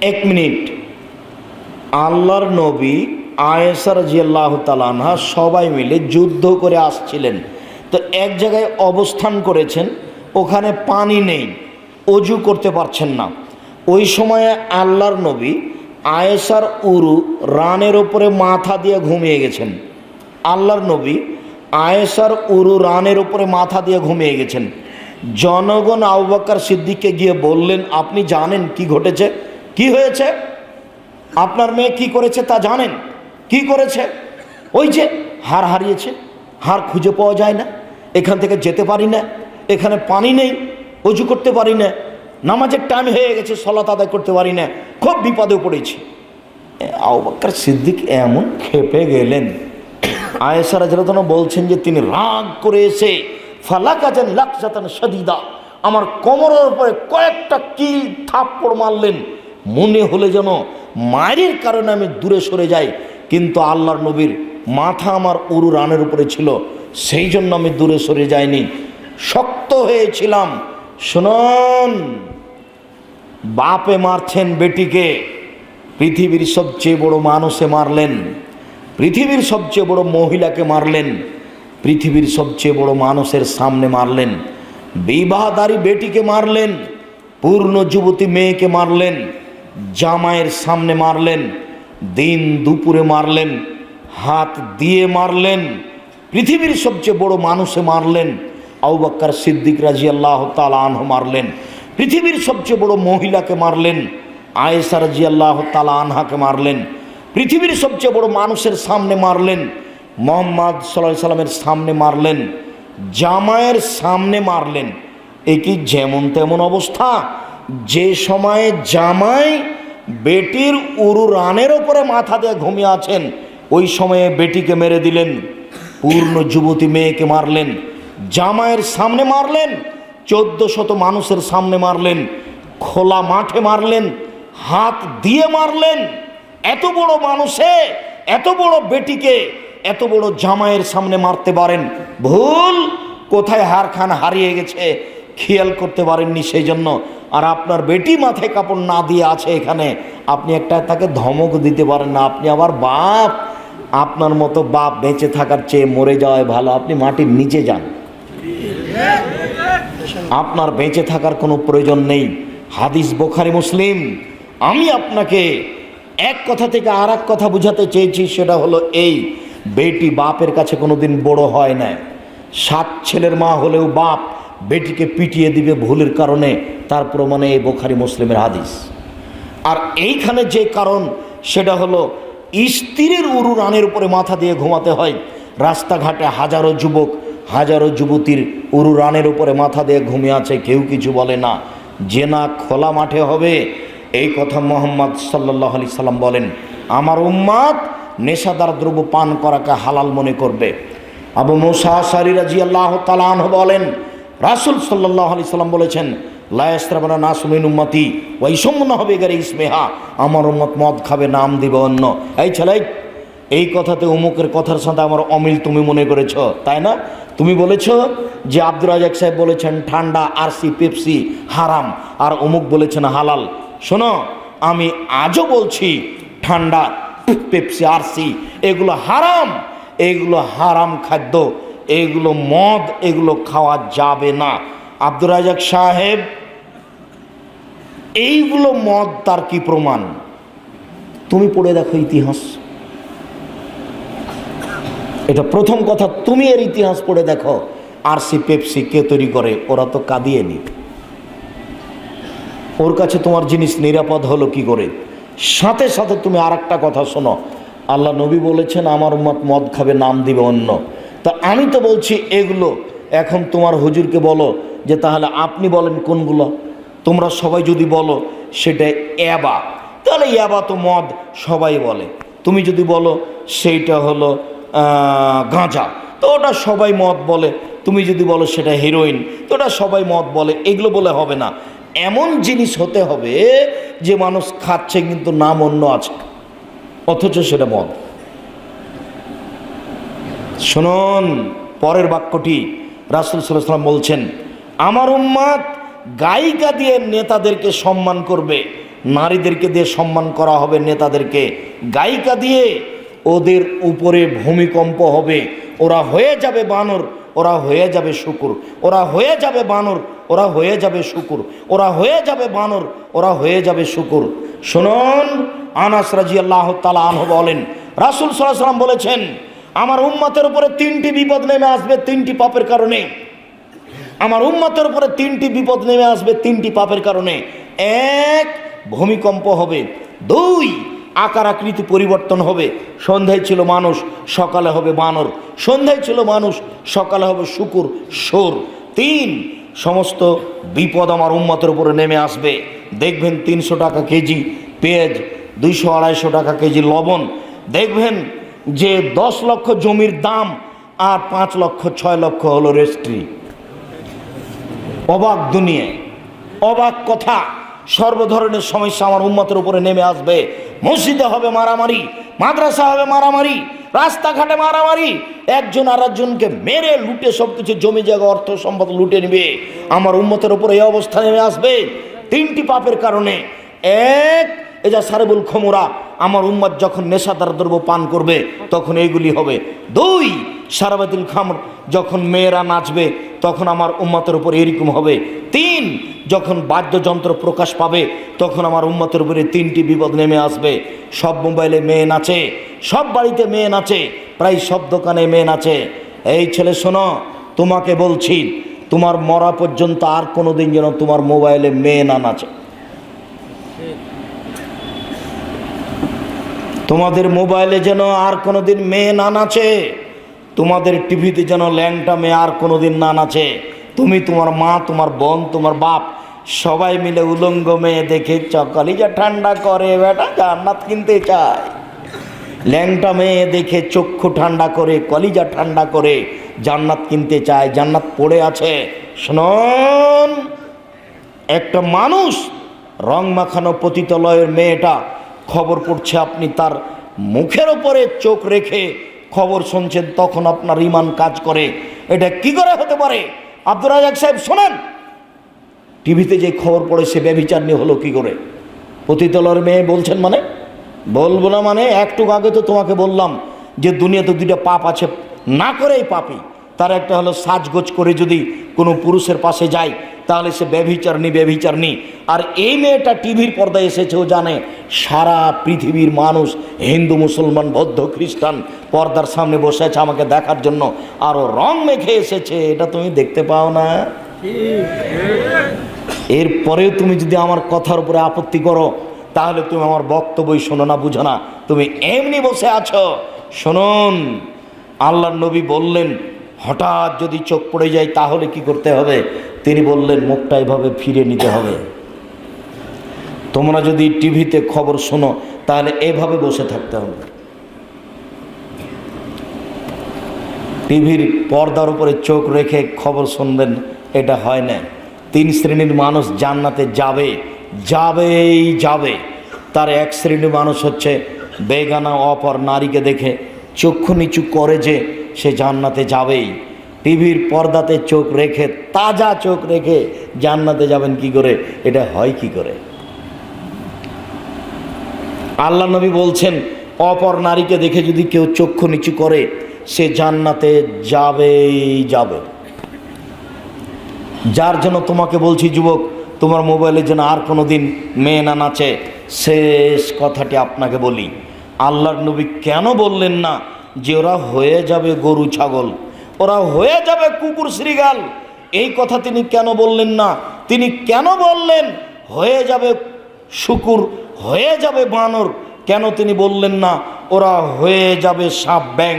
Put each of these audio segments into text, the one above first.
এক মিনিট। আল্লাহর নবী আয়েসার জিয়াল্লাহ সবাই মিলে যুদ্ধ করে আসছিলেন। তো এক জায়গায় অবস্থান করেছেন, ওখানে পানি নেই, অজু করতে পারছেন না। ওই সময়ে আল্লাহর নবী আয়েসার উরু রানের ওপরে মাথা দিয়ে ঘুমিয়ে গেছেন। আল্লাহর নবী আয়েসার উরু রানের ওপরে মাথা দিয়ে ঘুমিয়ে গেছেন। জনগণ আউবাক্কার সিদ্দিককে গিয়ে বললেন, আপনি জানেন কি ঘটেছে? কি হয়েছে? আপনার মেয়ে কি করেছে তা জানেন? কি করেছে? ওই যে হার হারিয়েছে, হার খুঁজে পাওয়া যায় না, এখান থেকে যেতে পারি না, এখানে পানি নেই, অজু করতে পারি না, নামাজের টাইম হয়ে গেছে সলাত আদায় করতে পারি না, খুব বিপদে পড়েছি। আউবাক্কার সিদ্দিক এমন খেপে গেলেন। আয়েসারা যেন বলছেন যে, তিনি রাগ করে এসে ফালাকাজান লাকজাতান সদিদা আমার কোমরের উপরে কয়েকটা কিল থাপ্পড় মারলেন। মনে হলে যেন মায়ের কারণে আমি দূরে সরে যাই। কিন্তু আল্লাহর নবীর মাথা আমার উরু রানের উপরে ছিল, সেই জন্য আমি দূরে সরে যাইনি। শক্ত হয়েছিলাম। শুনুন, বাপে মারছেন বেটিকে, পৃথিবীর সবচেয়ে বড় মানুষে মারলেন। পৃথিবীর সবচেয়ে বড় মহিলাকে মারলেন। পৃথিবীর সবচেয়ে বড় মানুষের সামনে মারলেন। বিবাহদারী বেটিকে মারলেন। পূর্ণ যুবতী মেয়েকে মারলেন। জামাইয়ের সামনে মারলেন, দিন দুপুরে মারলেন, হাত দিয়ে মারলেন, পৃথিবীর সবচেয়ে বড় মানুষে মারলেন আউবাক্কার সিদ্দিক রাজি আল্লাহ তালাহ মারলেন, পৃথিবীর সবচেয়ে বড় মহিলাকে মারলেন আয়েসা রাজি আল্লাহ তালা আনহাকে মারলেন, পৃথিবীর সবচেয়ে বড় মানুষের সামনে মারলেন, মোহাম্মদ সাল্লাহ সাল্লামের সামনে মারলেন জামায়ের সামনে মারলেন, এ কি যেমন তেমন অবস্থা? যে সময়ে জামাই বেটির উরু রানের ওপরে মাথা দিয়ে ঘুমিয়ে আছেন, ওই সময়ে বেটিকে মেরে দিলেন, পূর্ণ যুবতী মেয়েকে মারলেন, জামাইয়ের সামনে মারলেন, চোদ্দ শত মানুষের সামনে মারলেন, খোলা মাঠে মারলেন, হাত দিয়ে মারলেন। এত বড় মানুষে, এত বড় বেটিকে, এত বড় জামাইয়ের সামনে মারতে পারেন। ভুল, কোথায় হারখান হারিয়ে গেছে খেয়াল করতে পারেননি সেই জন্য আর আপনার বেটি মাথায় কাপড় না দিয়ে আছে এখানে, আপনি একটা তাকে ধমক দিতে পারেন না। আপনি আবার বাপ, আপনার মতো বাপ বেঁচে থাকার চেয়ে মরে যাওয়ায় ভালো। আপনি মাটির নিচে যান। আপনার বেঁচে থাকার কোনো প্রয়োজন নেই। হাদিস বোখারি মুসলিম। আমি আপনাকে এক কথা থেকে আর কথা বুঝাতে চেয়েছি, সেটা হলো এই, বেটি বাপের কাছে কোনোদিন বড় হয় না সাত ছেলের মা হলেও বাপ বেটিকে পিটিয়ে দিবে ভুলের কারণে, তার প্রমাণে এই বোখারি মুসলিমের হাদিস। আর এইখানে যে কারণ, সেটা হলো স্ত্রীর উরু রানের উপরে মাথা দিয়ে ঘুমাতে হয়। রাস্তাঘাটে হাজারো যুবক, হাজারো যুবতীর উরু রানের উপরে মাথা দিয়ে ঘুমিয়ে আছে, কেউ কিছু বলে না। যে না খোলা মাঠে হবে, এই কথা মোহাম্মদ সাল্লাহ আলি সাল্লাম বলেন, আমার উম্মাদ নেশাদার দ্রব্য পান করাকে হালাল মনে করবে। আবু মুসা সারিরা জি আল্লাহ তালান বলেন রাসুল সাল্লাহ আলি সাল্লাম বলেছেন লায়াস্ত্রাবানা না সুমিন উম্মতি ওইসম্য হবে গারে ইসমেহা, আমার উম্মত মদ খাবে, নাম দিবে অন্য। এই ছেলে, এই কথাতে অমুকের কথার সাথে আমার অমিল তুমি মনে করেছ, তাই না? তুমি বলেছ যে আব্দুর রাজাক সাহেব বলেছেন, ঠান্ডা, আরসি, পেপসি, হারাম। আর অমুক বলেছেন, হালাল। শোনো, আমি আজও বলছি, ঠান্ডা, পেপসি, আরসি, এগুলো হারাম এগুলো হারাম খাদ্য। এগুলো মদ, এগুলো খাওয়া যাবে না। আব্দুর রাজাক সাহেব, এইগুলো মদ তার কি প্রমাণ? তুমি পড়ে দেখো ইতিহাস। এটা প্রথম কথা, তুমি এর ইতিহাস পড়ে দেখো। আর সি পেপসি কে তৈরি করে, ওরা তো কাঁদিয়ে নি। ওর কাছে তোমার জিনিস নিরাপদ হলো কি করে? সাথে সাথে তুমি আর কথা শোনো। আল্লাহ নবী বলেছেন, আমার মত মদ খাবে, নাম দিবে অন্য। তা আমি তো বলছি এগুলো। এখন তোমার হুজুরকে বলো যে তাহলে আপনি বলেন কোনগুলো? তোমরা সবাই যদি বলো সেটা অ্যাবা তাহলে অ্যাবা তো মদ সবাই বলে। তুমি যদি বলো সেইটা হলো গাঁজা, তো ওটা সবাই মদ বলে। তুমি যদি বলো সেটা হিরোইন তো ওটা সবাই মদ বলে। এগুলো বলে হবে না। এমন জিনিস হতে হবে যে মানুষ খাচ্ছে কিন্তু নাম অন্য আছে। অথচ সেটা মদ। শুনুন, পরের বাক্যটি রাসুল সাল্লাম বলছেন, আমার উম্মাদ গায়িকা দিয়ে নেতাদেরকে সম্মান করবে, নারীদেরকে দিয়ে সম্মান করা হবে নেতাদেরকে। গায়িকা দিয়ে ওদের উপরে ভূমিকম্প হবে। ওরা হয়ে যাবে বানর, ওরা হয়ে যাবে শুকুর। ওরা হয়ে যাবে বানর, ওরা হয়ে যাবে শুকুর। ওরা হয়ে যাবে বানর, ওরা হয়ে যাবে শুকুর। শুনুন, আনাস রাজি আল্লাহ তালা আনহ বলেন, রাসুল সাল্লাহ সাল্লাম বলেছেন আমার উম্মতের উপরে তিনটি বিপদ নেমে আসবে, তিনটি পাপের কারণে। আমার উম্মতের উপরে তিনটি বিপদ নেমে আসবে, তিনটি পাপের কারণে। এক, ভূমিকম্প হবে। দুই, আকার আকৃতি পরিবর্তন হবে। সন্ধ্যায় ছিল মানুষ, সকালে হবে বানর। সন্ধ্যায় ছিল মানুষ, সকালে হবে শুকুর সোর তিন, সমস্ত বিপদ আমার উম্মতের উপরে নেমে আসবে। দেখবেন তিনশো টাকা কেজি পেঁয়াজ, দুইশো আড়াইশো টাকা কেজি লবণ। দেখবেন যে দশ লক্ষ জমির দাম আর পাঁচ লক্ষ, ছয় লক্ষ হলো রেস্ট্রি অবাক দুনিয়ায় অবাক কথা। সর্ব ধরনের সমস্যা আমার উন্মতের উপরে নেমে আসবে। মসজিদে হবে মারামারি, মাদ্রাসা হবে মারামারি, রাস্তাঘাটে মারামারি। একজন আর একজনকে মেরে, লুটে সব কিছু জমি জায়গা, অর্থ সম্পদ লুটে নেবে। আমার উন্মতের উপরে এই অবস্থা নেমে আসবে। তিনটি পাপের কারণে। এক এ যা সারেবুল খমরা, আমার উম্মত যখন নেশাদার দ্রব্য পান করবে, তখন এইগুলি হবে। দুই, সারাবাতুল খামর, যখন মেয়েরা নাচবে, তখন আমার উম্মতের উপর এরকম হবে। তিন, যখন বাদ্যযন্ত্র প্রকাশ পাবে, তখন আমার উম্মতের উপরে তিনটি বিপদ নেমে আসবে। সব মোবাইলে মেয়ে নাচে, সব বাড়িতে মেয়ে নাচে, প্রায় সব দোকানে মেয়ে নাচে। এই ছেলে, শোনো, তোমাকে বলছি, তোমার মরা পর্যন্ত আর কোনো দিন যেন তোমার মোবাইলে মেয়ে না নাচে। তোমাদের মোবাইলে যেন আর কোনো দিন মেয়ে না নাচে। তোমাদের টিভিতে যেন ল্যাংটা মেয়ে আর কোনো দিন না নাচে। তুমি তোমার মা, তোমার বোন, তোমার বাপ, সবাই মিলে উলঙ্গ মেয়ে দেখে চকালি যা ঠান্ডা করে, বেটা জান্নাত কিনতে চায়। ল্যাংটা মেয়ে দেখে চক্ষু ঠান্ডা করে, কলিজা ঠান্ডা করে জান্নাত কিনতে চায়। জান্নাত পড়ে আছে। শুনুন, একটা মানুষ রং মাখানো পতিতলয়ের মেয়েটা খবর পড়ছে আপনি তার মুখের ওপরে চোখ রেখে খবর শুনছেন, তখন আপনার ইমান কাজ করে। এটা কি করে হতে পারে? আব্দুর রাজাক সাহেব, শোনেন! টিভিতে যে খবর পড়ে, সে ব্যবিচার নিয়ে হলো কি করে? পতিতলয়ের মেয়ে বলছেন মানে? বলব না মানে একটু আগে তো তোমাকে বললাম যে দুনিয়াতে দুইটা পাপ আছে, না করেই পাপি। তার একটা হলো সাজগোজ করে যদি কোনো পুরুষের পাশে যায় তাহলে সে ব্যভিচারনি ব্যভিচারনি আর এই মেয়েটা টিভির পর্দায় এসেছে, ও জানে সারা পৃথিবীর মানুষ হিন্দু, মুসলমান, বৌদ্ধ, খ্রিস্টান পর্দার সামনে বসে আছে আমাকে দেখার জন্য। আরও রং মেখে এসেছে, এটা তুমি দেখতে পাও না। এরপরেও তুমি যদি আমার কথার উপরে আপত্তি করো, তাহলে তুমি আমার বক্তব্যই শোনো না, বুঝো না। তুমি এমনি বসে আছো। শুনুন, আল্লাহর নবী বললেন, হঠাৎ যদি চোখ পড়ে যায় তাহলে কি করতে হবে? তিনি বললেন, মুখটা এভাবে ফিরে নিতে হবে। তোমরা যদি টিভিতে খবর শোনো, তাহলে এভাবে বসে থাকতে হবে। টিভির পর্দার উপরে চোখ রেখে খবর শুনবেন, এটা হয় না। তিন শ্রেণির মানুষ জান্নাতে যাবে, যাবেই যাবে। তার এক শ্রেণির মানুষ হচ্ছে বেগানা অপর নারীকে দেখে, চক্ষু নিচু করে যে সে জান্নাতে যাবেই। টিভির পর্দাতে চোখ রেখে, তাজা চোখ রেখে জান্নাতে যাবেন কি করে? এটা হয় কি করে? আল্লাহ নবী বলছেন, অপর নারীকে দেখে যদি কেউ চক্ষু নিচু করে, সে জান্নাতে যাবেই যাবে। যার জন্য তোমাকে বলছি, যুবক, তোমার মোবাইলে যেন আর কোনো দিন মেয়ে না নাচে, শেষ কথাটি আপনাকে বলি। আল্লাহর নবী কেন বললেন না যে ওরা হয়ে যাবে গরু, ছাগল? ওরা হয়ে যাবে কুকুর শ্রীগাল। এই কথা তিনি কেন বললেন না? তিনি কেন বললেন, হয়ে যাবে শুকুর, হয়ে যাবে বানর? কেন তিনি বললেন না, ওরা হয়ে যাবে সাপ ব্যাং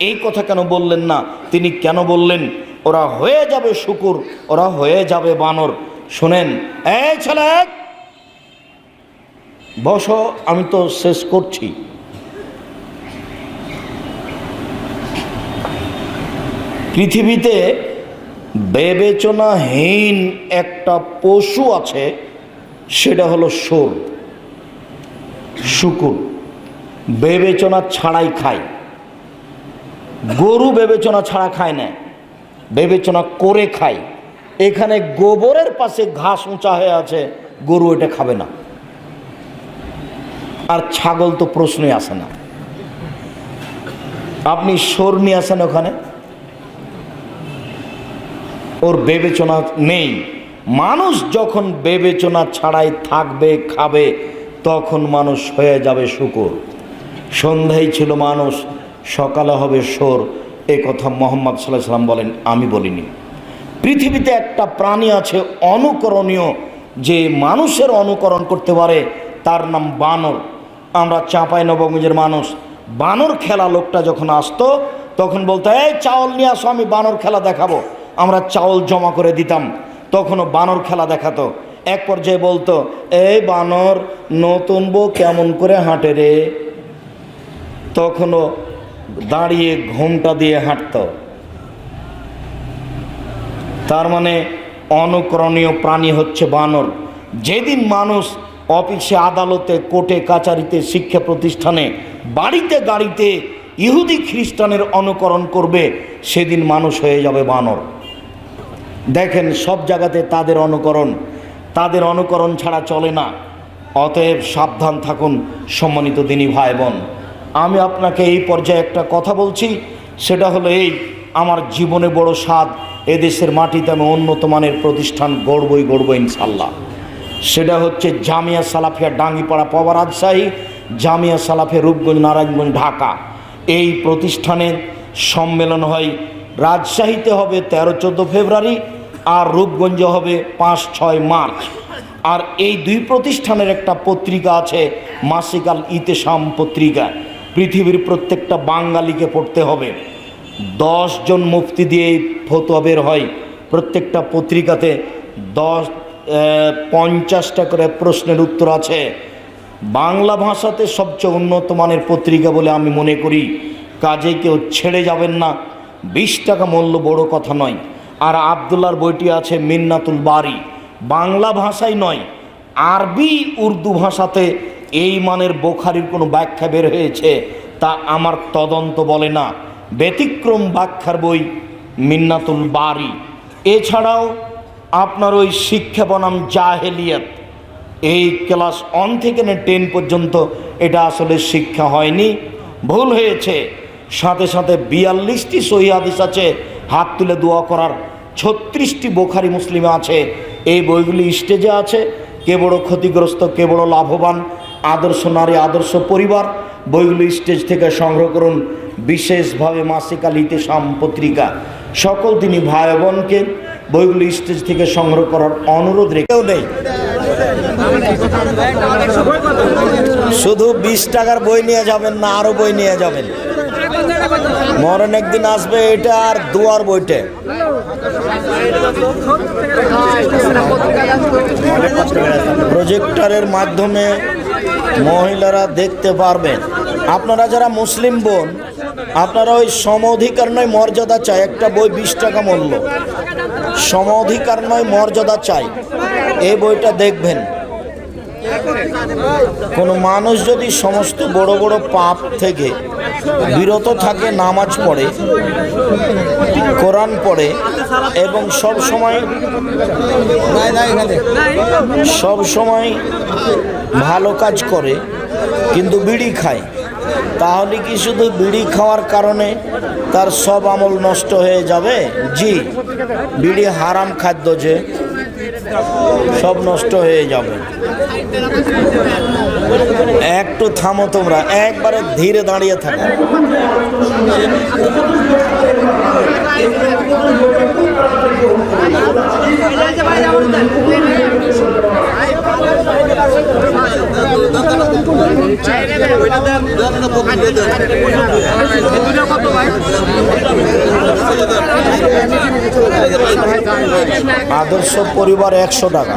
এই কথা কেন বললেন না? তিনি কেন বললেন, ওরা হয়ে যাবে শুকুর, ওরা হয়ে যাবে বানর? শোনেন, এই ছেলে, বসো, আমি তো শেষ করছি। পৃথিবীতে বিবেচনাহীন একটা পশু আছে, সেটা হলো সোর শুকুর। বিবেচনা ছাড়াই খায়। গরু বিবেচনা ছাড়া খায় না, বিবেচনা করে খায়। এখানে গোবরের পাশে ঘাস উঁচা হয়ে আছে, গরু এটা খাবে না। আর ছাগল তো প্রশ্নই আসে না। আপনি সোর নিয়ে আসেন ওখানে? ওর বিবেচনা নেই। মানুষ যখন বিবেচনা ছাড়াই থাকবে, খাবে, তখন মানুষ হয়ে যাবে শুকুর। সন্ধ্যায় ছিল মানুষ, সকালে হবে সোর এ কথা মোহাম্মদ সাল্লাহ সাল্লাম বলেন, আমি বলিনি। পৃথিবীতে একটা প্রাণী আছে অনুকরণীয়। যে মানুষের অনুকরণ করতে পারে, তার নাম বানর। আমরা চাঁপাই নবগঞ্জের মানুষ। বানর খেলা লোকটা যখন আসতো, তখন বলতো, এই চাউল নিয়ে আসো, আমি বানর খেলা দেখাবো। আমরা চাউল জমা করে দিতাম। তখনও বানর খেলা দেখাতো। এক পর্যায়ে বলতো, এই বানর, নতুন বউ কেমন করে হাঁটে রে? তখনও দাঁড়িয়ে ঘুমটা দিয়ে হাঁটতো। তার মানে অনুকরণীয় প্রাণী হচ্ছে বানর। যেদিন মানুষ অফিসে, আদালতে, কোর্টে, কাচারিতে, শিক্ষা প্রতিষ্ঠানে, বাড়িতে, গাড়িতে ইহুদি খ্রিস্টানের অনুকরণ করবে, সেদিন মানুষ হয়ে যাবে বানর। দেখেন সব জায়গাতে তাদের অনুকরণ। তাদের অনুকরণ ছাড়া চলে না। অতএব সাবধান থাকুন, সম্মানিত দিনী ভাই বোন আমি আপনাকে এই পর্যায়ে একটা কথা বলছি, সেটা হলো এই, আমার জীবনে বড় স্বাদ এদেশের মাটিতে আমি উন্নত মানের প্রতিষ্ঠান গড়বই গড়ব ইনশাল্লাহ সেটা হচ্ছে জামিয়া সালাফিয়া ডাঙ্গিপাড়া পাওয়া রাজশাহী, জামিয়া সালাফিয়া রূপগঞ্জ, নারায়ণগঞ্জ, ঢাকা। এই প্রতিষ্ঠানের সম্মেলন হয়, রাজশাহীতে হবে তেরো চোদ্দ ফেব্রুয়ারি আর রূপগঞ্জ হবে পাঁচ, ছয় মার্চ। আর এই দুই প্রতিষ্ঠানের একটা পত্রিকা আছে, মাসিকাল ইতেসাম পত্রিকা। পৃথিবীর প্রত্যেকটা বাঙালিকে পড়তে হবে। জন মুফতি দিয়ে ফতোয়া বের হয়। প্রত্যেকটা পত্রিকাতে দশ পঞ্চাশটা করে প্রশ্নের উত্তর আছে। বাংলা ভাষাতে সবচেয়ে উন্নত মানের পত্রিকা বলে আমি মনে করি কাজে কেউ ছেড়ে যাবেন না। বিশ টাকা মূল্য বড় কথা নয়। আর আবদুল্লার বইটি আছে মিন্নাতুল বাড়ি বাংলা ভাষায় নয়, আরবি উর্দু ভাষাতে এই মানের বোখারির কোনো ব্যাখ্যা বের হয়েছে তা আমার তদন্ত বলে না। ব্যতিক্রম ব্যাখ্যার বই মিন্নাতুল বাড়ি এছাড়াও আপনার ওই শিক্ষা বনাম জাহেলিয়াত, এই ক্লাস ওয়ান থেকে না টেন পর্যন্ত এটা আসলে শিক্ষা হয়নি। ভুল হয়েছে। সাথে সাথে বিয়াল্লিশটি সহি হাদিস আছে হাত তুলে দোয়া করার ছত্রিশটি বোখারি মুসলিমে আছে। এই বইগুলি স্টেজে আছে। কে বড় ক্ষতিগ্রস্ত, কে বড় লাভবান, আদর্শ নারী, আদর্শ পরিবার, বইগুলি স্টেজ থেকে সংগ্রহ করুন। বিশেষভাবে মাসিকা লিতেশাম পত্রিকা। সকল তিনি ভাই বোনকে বইগুলি স্টেজ থেকে সংগ্রহ করার অনুরোধ রেখেও নেই। শুধু বিশ টাকার বই নিয়ে যাবেন না, আরও বই নিয়ে যাবেন। মরণ একদিন আসবে, এটা আর দুয়ার বইটে। প্রজেক্টরের মাধ্যমে মহিলারা দেখতে পারবেন আপনারা যারা মুসলিম বোন, আপনারা ওই সম অধিকার নয়, মর্যাদা চাই। একটা বই বিশ টাকা মূল্য। সম অধিকার নয়, মর্যাদা চাই। এই বইটা দেখবেন। কোনো মানুষ যদি সমস্ত বড় বড় পাপ থেকে বিরত থাকে, নামাজ পড়ে, কোরআন পড়ে, এবং সব সময় সব সময় ভালো কাজ করে, কিন্তু বিড়ি খায়, তাহলে কি শুধু বিড়ি খাওয়ার কারণে তার সব আমল নষ্ট হয়ে যাবে? জি, বিড়ি হারাম খাদ্য যে সব নষ্ট হয়ে যাবে। একটু থামো তোমরা একবারে ধীরে দাঁড়িয়ে থাকো। আদর্শ পরিবার একশো টাকা।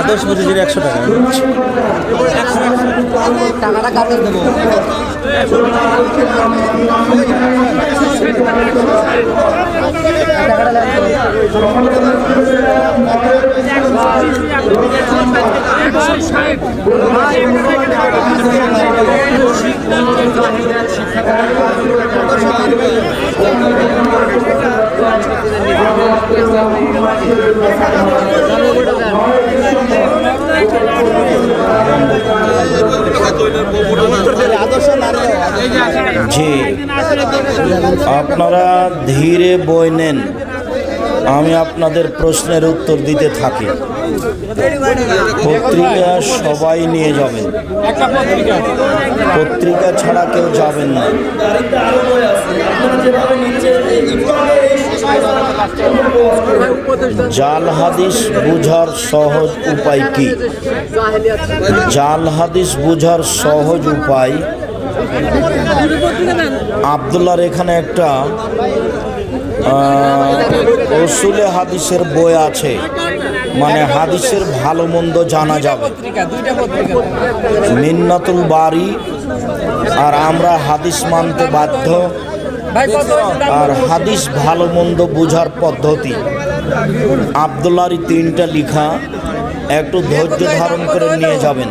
আদর্শ বুঝেছি একশো টাকা। টাকাটা কাকে দেবো। জি আপনারা ধীরে বই নেন। আমি আপনাদের প্রশ্নের উত্তর দিতে থাকি। পত্রিকা সবাই নিয়ে যাবেন। পত্রিকা ছাড়া কেউ যাবেন না। জাল হাদিস বুঝার সহজ উপায় কি? জাল হাদিস বুঝার সহজ উপায় আবদুল্লাহর এখানে একটা রসুলে হাদিসের বই আছে। মানে হাদিসের ভালো মন্দ জানা যাবে। মিন্নাতুল বাড়ি আর আমরা হাদিস মানতে বাধ্য। আর হাদিস ভালো মন্দ বোঝার পদ্ধতি। আবদুল্লাহর তিনটা লিখা একটু ধৈর্য ধারণ করে নিয়ে যাবেন।